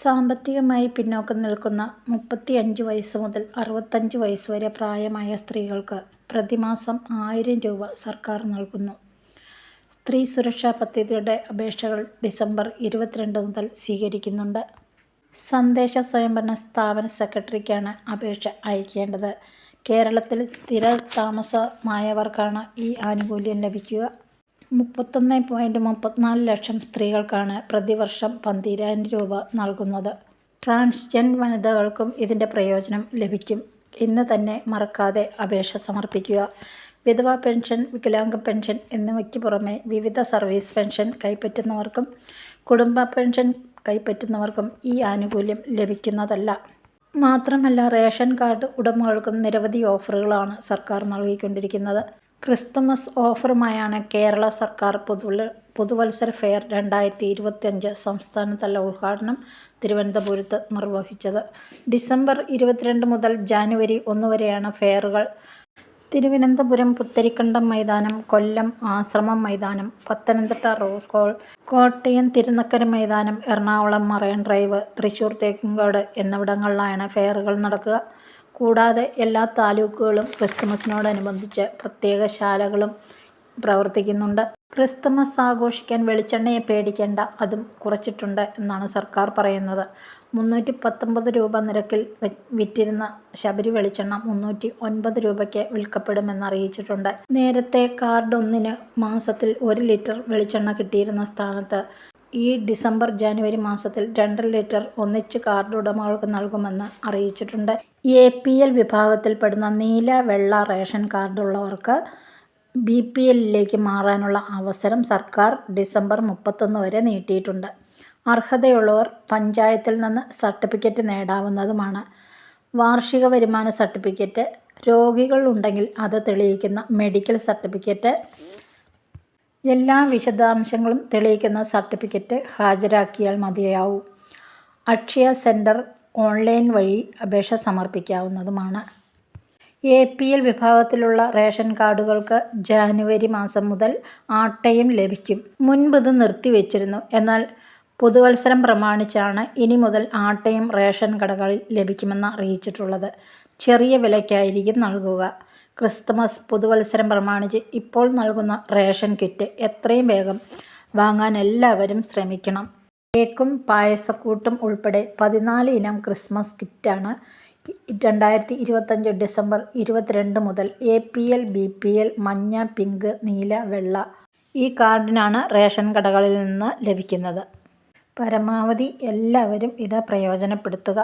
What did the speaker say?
സാമ്പത്തികമായി പിന്നോക്കം നിൽക്കുന്ന മുപ്പത്തിയഞ്ച് വയസ്സ് മുതൽ അറുപത്തഞ്ച് വയസ്സ് വരെ പ്രായമായ സ്ത്രീകൾക്ക് പ്രതിമാസം ആയിരം രൂപ സർക്കാർ നൽകുന്നു. സ്ത്രീ സുരക്ഷാ പദ്ധതിയുടെ അപേക്ഷകൾ ഡിസംബർ ഇരുപത്തിരണ്ട് മുതൽ സ്വീകരിക്കുന്നുണ്ട്. സന്ദേശ സ്വയംഭരണ സ്ഥാപന സെക്രട്ടറിക്കാണ് അപേക്ഷ അയക്കേണ്ടത്. കേരളത്തിൽ സ്ഥിര താമസമായവർക്കാണ് ഈ ആനുകൂല്യം ലഭിക്കുക. മുപ്പത്തൊന്ന് പോയിന്റ് മുപ്പത്തിനാല് ലക്ഷം സ്ത്രീകൾക്കാണ് പ്രതിവർഷം പന്തീരായിരം രൂപ നൽകുന്നത്. ട്രാൻസ്ജെൻഡർ വനിതകൾക്കും ഇതിന്റെ പ്രയോജനം ലഭിക്കും. ഇന്ന് തന്നെ മറക്കാതെ അപേക്ഷ സമർപ്പിക്കുക. വിധവാ പെൻഷൻ, വികലാംഗ പെൻഷൻ എന്നിവയ്ക്ക് പുറമെ വിവിധ സർവീസ് പെൻഷൻ കൈപ്പറ്റുന്നവർക്കും കുടുംബ പെൻഷൻ കൈപ്പറ്റുന്നവർക്കും ഈ ആനുകൂല്യം ലഭിക്കുന്നതല്ല. മാത്രമല്ല റേഷൻ കാർഡ് ഉടമകൾക്കും നിരവധി ഓഫറുകളാണ് സർക്കാർ നൽകിക്കൊണ്ടിരിക്കുന്നത്. ക്രിസ്തുമസ് ഓഫറുമായാണ് കേരള സർക്കാർ പുതുവത്സര ഫെയർ രണ്ടായിരത്തി ഇരുപത്തിയഞ്ച് സംസ്ഥാനതല ഉദ്ഘാടനം തിരുവനന്തപുരത്ത് നിർവഹിച്ചത്. ഡിസംബർ ഇരുപത്തിരണ്ട് മുതൽ ജാനുവരി ഒന്ന് വരെയാണ് ഫെയറുകൾ. തിരുവനന്തപുരം പുത്തരിക്കണ്ടം മൈതാനം, കൊല്ലം ആശ്രമം മൈതാനം, പത്തനംതിട്ട റോസ് കോൾ കോട്ടയം തിരുനക്കര മൈതാനം, എറണാകുളം മറൈൻ ഡ്രൈവ്, തൃശൂർ തേക്കുംകാട് എന്നിവിടങ്ങളിലാണ് ഫെയറുകൾ നടക്കുക. കൂടാതെ എല്ലാ താലൂക്കുകളും ക്രിസ്തുമസിനോടനുബന്ധിച്ച് പ്രത്യേക ശാലകളും പ്രവർത്തിക്കുന്നുണ്ട്. ക്രിസ്തുമസ് ആഘോഷിക്കാൻ വെളിച്ചെണ്ണയെ പേടിക്കേണ്ട അതും കുറച്ചിട്ടുണ്ട് എന്നാണ് സർക്കാർ പറയുന്നത്. മുന്നൂറ്റി പത്തൊമ്പത് രൂപ നിരക്കിൽ വിറ്റിരുന്ന ശബരി വെളിച്ചെണ്ണ മുന്നൂറ്റി ഒൻപത് രൂപയ്ക്ക് വിൽക്കപ്പെടുമെന്നറിയിച്ചിട്ടുണ്ട്. നേരത്തെ കാർഡ് ഒന്നിന് മാസത്തിൽ ഒരു ലിറ്റർ വെളിച്ചെണ്ണ കിട്ടിയിരുന്ന സ്ഥാനത്ത് ഈ ഡിസംബർ ജനുവരി മാസത്തിൽ രണ്ടര ലിറ്റർ ഒന്നിച്ച് കാർഡ് ഉടമകൾക്ക് നൽകുമെന്ന് അറിയിച്ചിട്ടുണ്ട്. എ. പി. എൽ വിഭാഗത്തിൽപ്പെടുന്ന നീല, വെള്ള റേഷൻ കാർഡുള്ളവർക്ക് ബി. പി. എല്ലിലേക്ക് മാറാനുള്ള അവസരം സർക്കാർ ഡിസംബർ മുപ്പത്തൊന്ന് വരെ നീട്ടിയിട്ടുണ്ട്. അർഹതയുള്ളവർ പഞ്ചായത്തിൽ നിന്ന് സർട്ടിഫിക്കറ്റ് നേടാവുന്നതുമാണ്. വാർഷിക വരുമാന സർട്ടിഫിക്കറ്റ്, രോഗികൾ ഉണ്ടെങ്കിൽ അത് തെളിയിക്കുന്ന മെഡിക്കൽ സർട്ടിഫിക്കറ്റ്, എല്ലാ വിശദാംശങ്ങളും തെളിയിക്കുന്ന സർട്ടിഫിക്കറ്റ് ഹാജരാക്കിയാൽ മതിയാവും. അക്ഷയ സെന്റർ ഓൺലൈൻ വഴി അപേക്ഷ സമർപ്പിക്കാവുന്നതുമാണ്. എ. പി. എൽ വിഭാഗത്തിലുള്ള റേഷൻ കാർഡുകൾക്ക് ജാനുവരി മാസം മുതൽ ആട്ടയും ലഭിക്കും. മുൻപിത് നിർത്തിവെച്ചിരുന്നു എന്നാൽ പുതുവത്സരം പ്രമാണിച്ചാണ് ഇനി മുതൽ ആട്ടയും റേഷൻ കടകളിൽ ലഭിക്കുമെന്ന് അറിയിച്ചിട്ടുള്ളത്. ചെറിയ വിലയ്ക്കായിരിക്കും നൽകുക. ക്രിസ്തുമസ്, പുതുവത്സരം പ്രമാണിച്ച് ഇപ്പോൾ നൽകുന്ന റേഷൻ കിറ്റ് എത്രയും വേഗം വാങ്ങാൻ എല്ലാവരും ശ്രമിക്കണം. കേക്കും പായസക്കൂട്ടും ഉൾപ്പെടെ പതിനാല് ഇനം ക്രിസ്മസ് കിറ്റാണ് രണ്ടായിരത്തി ഇരുപത്തഞ്ച് ഡിസംബർ ഇരുപത്തിരണ്ട് മുതൽ A. P. L, B. P. L, മഞ്ഞ, പിങ്ക്, നീല, വെള്ള ഈ കാർഡിനാണ് റേഷൻ കടകളിൽ നിന്ന് ലഭിക്കുന്നത്. പരമാവധി എല്ലാവരും ഇത് പ്രയോജനപ്പെടുത്തുക.